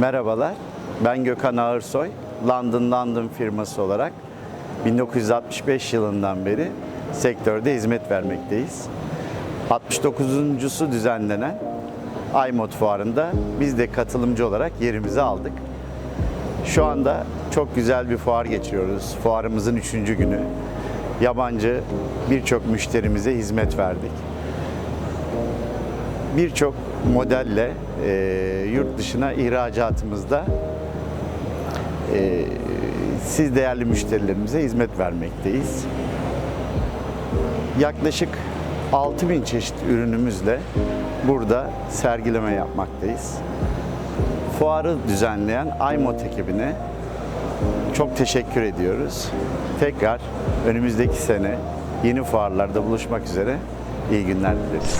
Merhabalar, ben Gökhan Ağırsoy. London London firması olarak 1965 yılından beri sektörde hizmet vermekteyiz. 69.sü düzenlenen iMod fuarında biz de katılımcı olarak yerimizi aldık. Şu anda çok güzel bir fuar geçiriyoruz. Fuarımızın üçüncü günü. Yabancı birçok müşterimize hizmet verdik birçok modelle e, yurt dışına ihracatımızda e, siz değerli müşterilerimize hizmet vermekteyiz. Yaklaşık 6000 çeşit ürünümüzle burada sergileme yapmaktayız. Fuarı düzenleyen iMot ekibine çok teşekkür ediyoruz. Tekrar önümüzdeki sene yeni fuarlarda buluşmak üzere iyi günler dileriz.